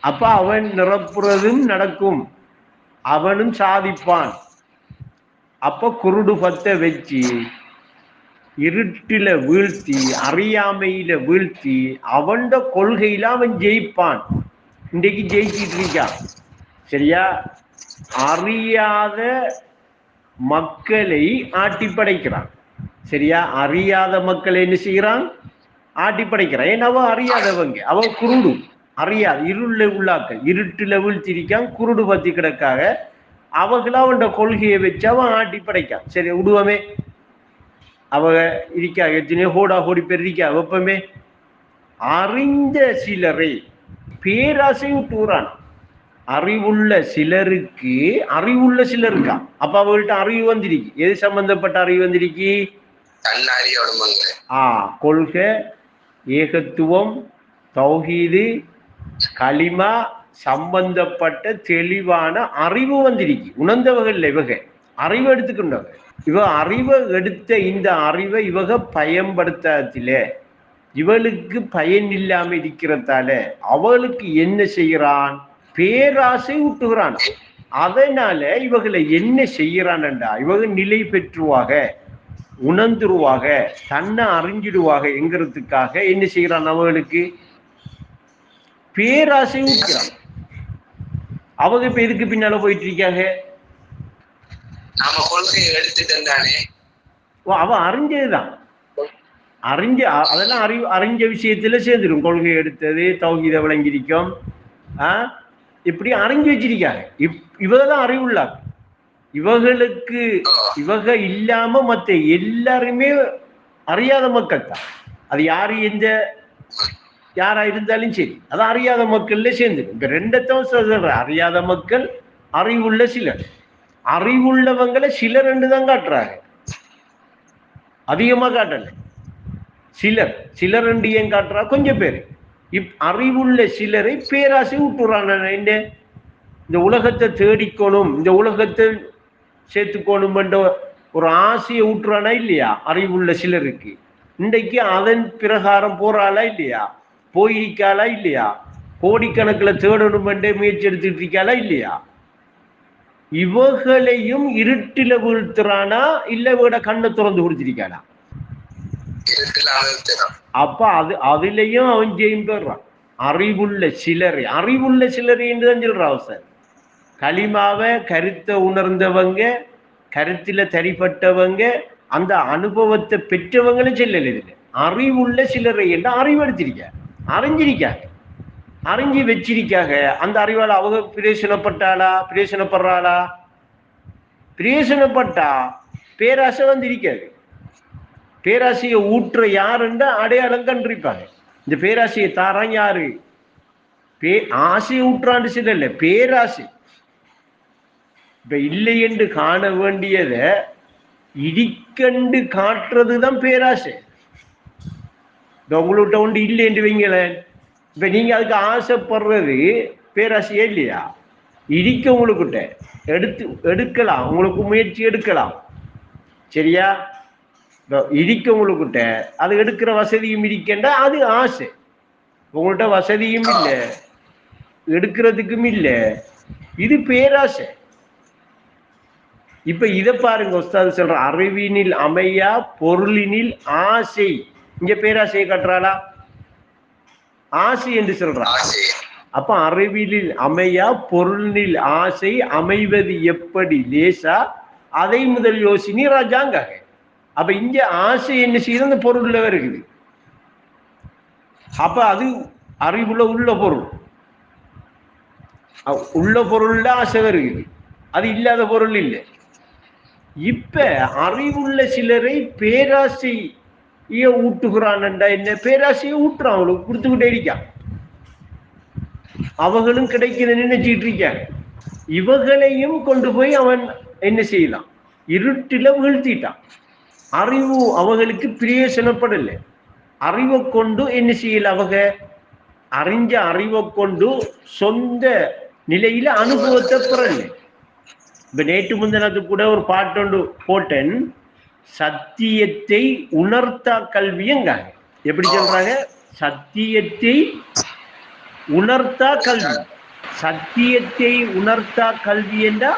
அப்ப அவன் நிரப்புறதும் நடக்கும். அவனும் சாதிப்பான். அப்ப குருடு பத்தை வச்சு இருட்டில வீழ்த்தி அறியாமையில வீழ்த்தி அவன்ட கொள்கையில அவன் ஜெயிப்பான். இன்றைக்கு ஜெயிச்சிட்டு இருக்கான் சரியா? அறியாத மக்களை ஆட்டி படைக்கிறான். சரியா? அறியாத மக்களை என்ன செய்யறான் ஆட்டி படைக்கிறான். ஏன்னா அவன் அறியாதவங்க. அவன் குருடு அறியாது. இருள உள்ளாக்கள் இருட்டுல வீழ்த்திருக்கான் குருடு பத்தி கிடக்காக. அவங்கள அவன் கொள்கையை வச்சு அவன் ஆட்டி படைக்கான். சரி விடுவோமே. அவ இருக்கா எத்தனையோ ஹோடா ஹோடி பேர் இருக்கா வெப்பமே. அறிந்த சிலரை பேராசை விட்டுறான் அறிவுள்ள சிலருக்கு அறிவுள்ள சிலர் இருக்கா அப்ப அவங்கள்ட்ட அறிவு வந்திருக்கு. எது சம்பந்தப்பட்ட அறிவு வந்திருக்கு? ஆ கொள்கை ஏகத்துவம் தௌஹீது களிமா சம்பந்தப்பட்ட தெளிவான அறிவு வந்திருக்கு. உணர்ந்தவர்கள் இவக. அறிவு எடுத்துக்கின்றவங்க இவ அறிவை எடுத்த இந்த அறிவை இவக பயன்படுத்தாதில இவளுக்கு பயன் இல்லாம இருக்கிறதால அவளுக்கு என்ன செய்யறான் பேராசை ஊட்டுகிறான். அதனால இவகளை என்ன செய்யறான்டா இவக நிலை பெற்றுவாக உணர்ந்துருவாக தன்னை அறிஞ்சிடுவாக என்கிறதுக்காக என்ன செய்யறான் அவர்களுக்கு பேராசை ஊட்டுறான் அவங்க இப்ப எதுக்கு பின்னால போயிட்டு இருக்காங்க? நாம கொள்கையை எடுத்துட்டு தானே ஓ, அவ அறிஞ்சதுதான். அறிஞ்ச அதெல்லாம் அறிவு அறிஞ்ச விஷயத்துல சேர்ந்துடும் கொள்கை எடுத்தது தௌகீத விளங்கிருக்கும் ஆ? இப்படி அறிஞ்சு வச்சிருக்காங்க. இவதான் அறிவுள்ளாங்க இவர்களுக்கு இவக இல்லாம மத்த எல்லாருமே அறியாத மக்கள் தான் அது யாரு எந்த யாரா இருந்தாலும் சரி. அது அறியாத மக்கள்ல சேர்ந்துடும் இப்ப ரெண்டத்தவும் சொல்ற அறியாத மக்கள் அறிவுள்ள சிலர். அறிவுள்ளவங்களை சிலர் ரெண்டு தான் காட்டுறாங்க. அதிகமா காட்டல. சிலர். சிலர் ரெண்டு ஏன் காட்டுறா? கொஞ்சம் பேர். இப் அறிவுள்ள சிலரை பேராசை விட்டுறான் இந்த இந்த உலகத்தை தேடிக்கணும் இந்த உலகத்தை சேர்த்துக்கணும் என்ற ஒரு ஆசையை விட்டுறானா இல்லையா? அறிவுள்ள சிலருக்கு. இன்றைக்கு அதன் பிரகாரம் போறாளா இல்லையா? போயிருக்காளா இல்லையா? கோடிக்கணக்கில் தேடணும் என்றே முயற்சி எடுத்துட்டு இருக்காளா இல்லையா? இவர்களையும் இருட்டில வீழ்த்துறானா? இல்ல இவட கண்ணை திறந்து குடிச்சிருக்கானா அப்ப அது அதுலயும் அவன் ஜெயம் பெறான் அறிவுள்ள சிலரை அறிவுள்ள சிலரின்னு தான் சொல்றான் சார். களிமாவை கருத்தை உணர்ந்தவங்க கருத்துல தரிப்பட்டவங்க அந்த அனுபவத்தை பெற்றவங்களும் செல்லல இதுல. அறிவுள்ள சிலரை என்று அறிவெடுத்திருக்க அறிஞ்சிருக்காங்க. அறிஞ்சு வச்சிருக்காங்க. அந்த அறிவால அவங்க பிரயோசனப்பட்டாளா? பிரயோசனப்படுறாளா? பிரயோசனப்பட்டா பேராசை வந்து இருக்காது பேராசையை ஊற்ற யாருன்னு அடையாளம் கண்டிருப்பாங்க. இந்த பேராசையை தாரான் யாரு? பே ஆசையை ஊற்றாண்டு சில இல்ல பேராசை. இப்ப இல்லை என்று காண வேண்டியதை இடிக்கண்டு காட்டுறதுதான் பேராசை. இந்த உங்கள்கிட்ட ஒன்று இல்லை என்று வைங்களேன். இப்போ நீங்கள் அதுக்கு ஆசைப்படுறது பேராசையே இல்லையா? இடிக்க உங்களுக்கிட்ட. எடுத்து எடுக்கலாம். உங்களுக்கு முயற்சி எடுக்கலாம். சரியா? இதோ இடிக்க உங்களுக்கிட்ட. அது எடுக்கிற வசதியும் இருக்கின்ற அது ஆசை. உங்கள்கிட்ட வசதியும் இல்லை. எடுக்கிறதுக்கும் இல்லை. இது பேராசை. இப்ப இதை பாருங்க உஸ்தாது சொல்ற அறிவினில் அமையா பொருளினில் ஆசை. இங்க பேராசையை கட்டுறாளா? ஆசை என்று சொல்றா. அப்ப அறிவிலில் அமையா பொருளில் ஆசை அமைவது எப்படி? லேசா அதை முதல் யோசினி ராஜாங்க அப்ப இங்க ஆசை என்ன செய்யுது? அந்த பொருள்ல இருக்குது அப்ப அது அறிவுள்ள உள்ள பொருள். உள்ள பொருள்ல ஆசை வருகிறது அது இல்லாத பொருள் இல்லை. இப்ப அறிவுள்ள சிலரை ஐயோ ஊட்டுகிறான்டா என்ன பேராசையை ஊட்டுறான் அவளுக்கு கொடுத்துக்கிட்டே இருக்கான் அவர்களும் கிடைக்குது நினைச்சிட்டு இருக்காங்க இவகளையும் கொண்டு போய் அவன் என்ன செய்யலாம்? இருட்டில வீழ்த்திட்டான். அறிவு அவர்களுக்கு பிரயோசனப்படல. அறிவை கொண்டு என்ன செய்யல அவங்க? அறிஞ்ச அறிவை கொண்டு சொந்த நிலையில அனுபவத்தை பெறல. இப்ப நேற்று முந்தினது கூட ஒரு பாட்டொண்டு போட்டேன். சத்தியத்தை உணர்த்தா கல்வியங்காங்க எப்படி சொல்றாங்க? சத்தியத்தை உணர்த்தா கல்வி. சத்தியத்தை உணர்த்தா கல்வி என்றா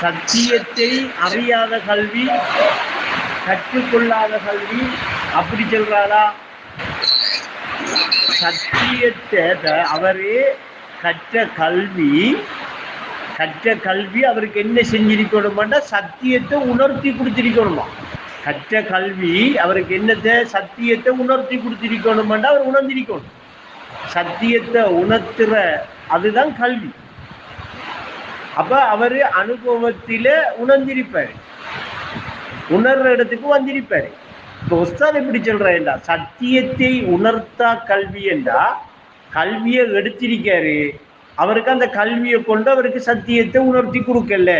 சத்தியத்தை அறியாத கல்வி கற்றுக்கொள்ளாத கல்வி அப்படி சொல்றாரா சத்தியத்தை அவரே கற்ற கல்வி கற்ற கல்வி அவருக்கு என்ன செஞ்சிருக்கணுமாண்டா? சத்தியத்தை உணர்த்தி கொடுத்திருக்கணுமா? கற்ற கல்வி அவருக்கு என்னத்தை? சத்தியத்தை உணர்த்தி கொடுத்திருக்கணுமெண்டா அவர் உணர்ந்திருக்கணும். சத்தியத்தை உணர்த்துற அதுதான் கல்வி. அப்ப அவரு அனுபவத்தில உணர்ந்திருப்பாரு. உணர்ற இடத்துக்கு வந்திருப்பாரு. இப்போ உஸ்தாத் எப்படி சொல்றேன்டா சத்தியத்தை உணர்த்தா கல்வி என்றா கல்வியை எடுத்திருக்காரு. அவருக்கு அந்த கல்வியை கொண்டு அவருக்கு சத்தியத்தை உணர்த்தி கொடுக்கல.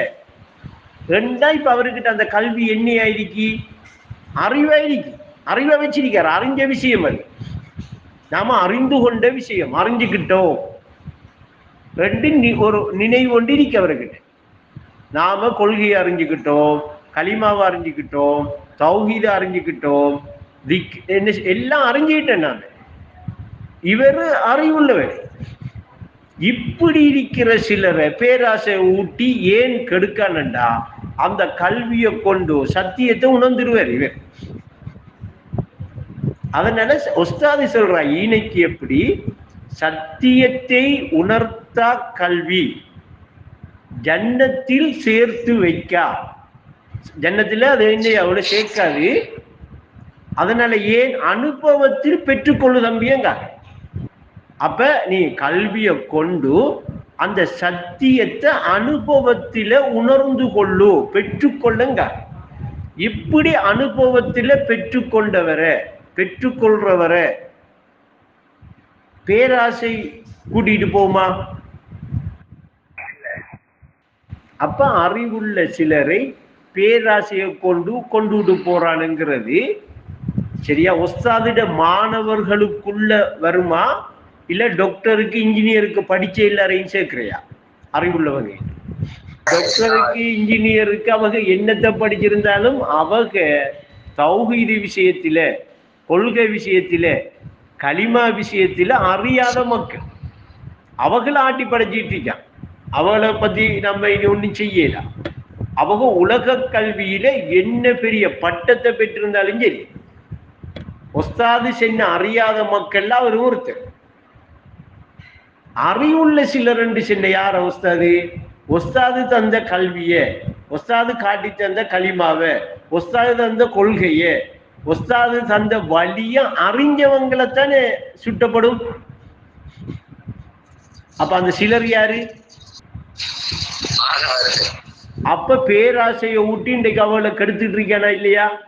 ரெண்டா இப்போ அவர்கிட்ட அந்த கல்வி என்ன ஆயிருக்கு அறிவாயிருக்கு அறிவை வச்சிருக்கார். அறிஞ்ச விஷயம் அது. நாம அறிந்து கொண்ட விஷயம். அறிஞ்சுக்கிட்டோம். ரெண்டு ஒரு நினைவு கொண்டு இருக்கு அவர்கிட்ட. நாம கொள்கையை அறிஞ்சுக்கிட்டோம் களிமாவை அறிஞ்சுக்கிட்டோம் தௌஹீதை அறிஞ்சுக்கிட்டோம் திக் என்ன எல்லாம் அறிஞ்சுக்கிட்டேன் நான். இவர் அறிவுள்ளவர். இப்படி இருக்கிற சிலரை பேராசை ஊட்டி ஏன் கெடுக்கானண்டா? அந்த கல்வியை கொண்டு சத்தியத்தை உணர்ந்துருவார் இவர். அதனால ஒஸ்தாதி சொல்றா ஈனைக்கு எப்படி? சத்தியத்தை உணர்த்தா கல்வி ஜன்னத்தில் சேர்த்து வைக்கா. ஜன்னத்தில் அது என்ன அவளை சேர்க்காது. அதனால ஏன் அனுபவத்தில் பெற்றுக்கொள்ளு தம்பியங்க அப்ப நீ கல்வியை கொண்டு அந்த சத்தியத்தை அனுபவத்தில உணர்ந்து கொள்ளு பெற்றுக்கொள்ளுங்க. இப்படி அனுபவத்தில பெற்றுக்கொண்டவரை பெற்றுக்கொள்றவரை பேராசை கூட்டிட்டு போமா? அப்ப அறிவுள்ள சிலரை பேராசையை கொண்டு கொண்டுட்டு போறானுங்கிறது. சரியா? ஒஸ்தாதிட மாணவர்களுக்குள்ள வருமா? இல்ல டாக்டருக்கு இன்ஜினியருக்கு படிச்ச எல்லாரையும் சேர்க்கிறியா? அறிவுள்ளவங்க. டாக்டருக்கு இன்ஜினியருக்கு அவங்க என்னத்தை படிச்சிருந்தாலும் அவங்க தௌஹீது விஷயத்தில கொள்கை விஷயத்தில களிமா விஷயத்தில அறியாத மக்கள். அவங்கள ஆட்டி படைச்சிட்டு இருக்கான். அவளை பத்தி நம்ம இனி ஒன்றும் செய்யலாம் அவங்க உலக கல்வியில என்ன பெரிய பட்டத்தை பெற்றிருந்தாலும் சரி ஒஸ்தாது சென்ன அறியாத மக்கள்லாம் அவர் ஒருத்தர். அறிவுள்ள சிலர் என்று சென்ன யார் ஒஸ்தாது ஒஸ்தாது தந்த கல்வியை. ஒஸ்தாது காட்டி தந்த களிமாவ. ஒஸ்தாது தந்த கொள்கையே. ஒஸ்தாது தந்த வழிய அறிஞ்சவங்களைத்தானே சுட்டப்படும். அப்ப அந்த சிலர் யாரு? அப்ப பேராசையை ஊட்டி இன்றைக்கு அவளை கெடுத்துட்டு இருக்கானா இல்லையா?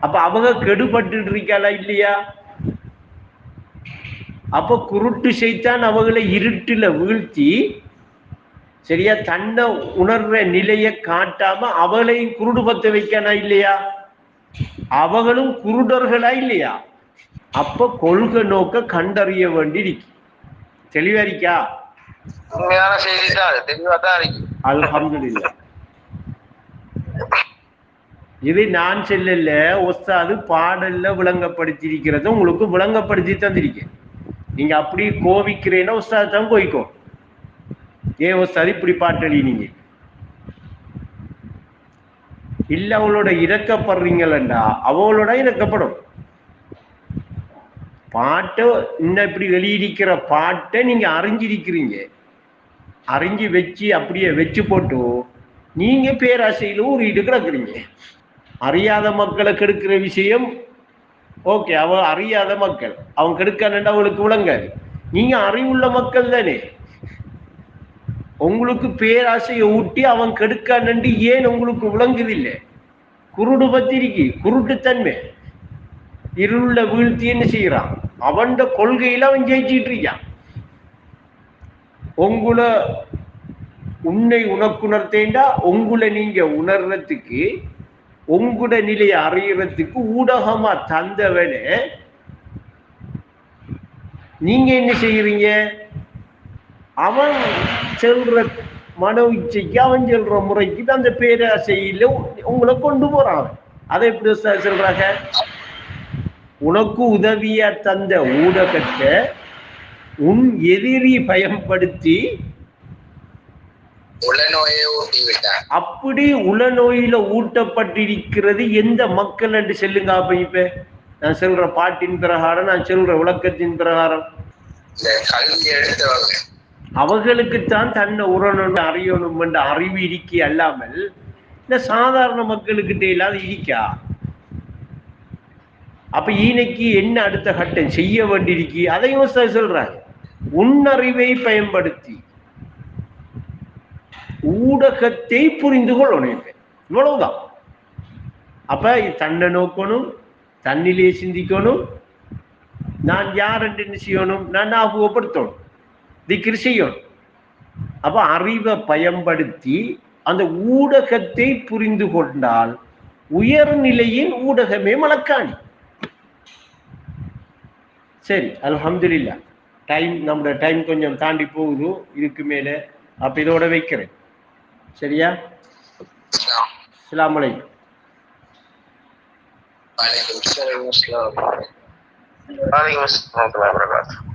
அப்ப அவங்க கெடுபட்டு இருக்காளா இல்லையா? அப்ப குருட்டு செய்தான் அவங்களை இருட்டுல வீழ்த்தி சரியா தன்னை உணர்ற நிலையை காட்டாம அவளையும் குருடு பத்த வைக்கானா இல்லையா? அவங்களும் குருடர்களா இல்லையா? அப்ப கொள்கை நோக்க கண்டறிய வேண்டி இருக்கு தெளிவா இருக்கா? உண்மையான செய்தி தான் தெளிவா தான் இருக்கு. இது நான் செல்லல ஒஸ்தாது பாடல்ல விளங்கப்படுத்தியிருக்கிறத உங்களுக்கு விளங்கப்படுத்தி தந்திருக்கேன். நீங்க அப்படி கோவிக்கிறேன்னா உஸ்தாது தான் கோவிக்கும். ஏன் உஸ்தாத் இப்படி பாட்டலி நீங்க? இல்ல அவளோட இறக்கப்படுறீங்களா அவளோட இறக்கப்படும். பாட்டை இன்னும் இப்படி வெளியிடிக்கிற பாட்டை நீங்க அறிஞ்சிருக்கிறீங்க. அறிஞ்சு வச்சு அப்படியே வச்சு போட்டு நீங்க பேராசையில ஊறிட்டு கிடக்குறீங்க அறியாத மக்களை கெடுக்கிற விஷயம் ஓகே அவன் அறியாத மக்கள். அவன் கெடுக்கான்னு அவளுக்கு விளங்காது. நீங்க அறிவுள்ள மக்கள் தானே. உங்களுக்கு பேராசையை ஊட்டி அவன் கெடுக்கான்னு ஏன் உங்களுக்கு விளங்குதில்லை? குருடு பத்திரிக்கை குருட்டுத்தன்மை இருள வீழ்த்தி என்ன செய்யறான் அவன் கொள்கையில அவன் ஜெயிச்சிட்டு இருக்கான். உங்களை உன்னை உனக்குணர்த்தேண்டா உங்களை நீங்க உணர்றதுக்கு உங்களோட நிலையை அறியறதுக்கு ஊடகமா தந்தவனே நீங்க என்ன செய்யறீங்க அவன் செல்ற மன இச்சைக்கு அவன் செல்ற முறைக்கு அந்த பேராசையில உங்களை கொண்டு போறான் அதை எப்படி சொல்றாங்க? உனக்கு உதவியா தந்த ஊடகத்தை உன் எதிரி பயன்படுத்தி அப்படி உளநோயில ஊட்டப்பட்டிருக்கிறது எந்த மக்கள் என்று சொல்லுங்க அப்ப இப்ப? நான் சொல்ற பாட்டின் பிரகாரம் நான் சொல்ற விளக்கத்தின் பிரகாரம். அவர்களுக்குத்தான் தன்னை உறணும் அறியணும் என்ற அறிவு இருக்கி அல்லாமல் இந்த சாதாரண மக்களுக்கிட்ட இல்லாத இருக்கா? அப்ப ஈனைக்கு என்ன அடுத்த கட்டம் செய்ய வேண்டியிருக்கு? அதையும் சொல்றாங்க உன்னறிவை பயன்படுத்தி ஊடகத்தை புரிந்து கொள்ளணும் இப்ப. இவ்வளவுதான். அப்ப தன்னை நோக்கணும் தன்னிலே சிந்திக்கணும் நான் யார் என்று என்ன செய்யணும் நான் ஆகுவப்படுத்தணும். திக்கிரி செய்யணும். அப்ப அறிவை பயன்படுத்தி அந்த ஊடகத்தை புரிந்து கொண்டால் உயர்நிலையின் ஊடகமே மலக்காணி சரி அல்ஹம்துலில்லா. டைம் நம்மளோட டைம் கொஞ்சம் தாண்டி போகுது இதுக்கு மேலே அப்ப இதோட வைக்கிறேன். சரியா? அஸ்ஸலாமு அலைக்கும் வலைக்கும் வலைக்கம் அஸ்ஸலாம் வரஹ்மத்துல்லாஹி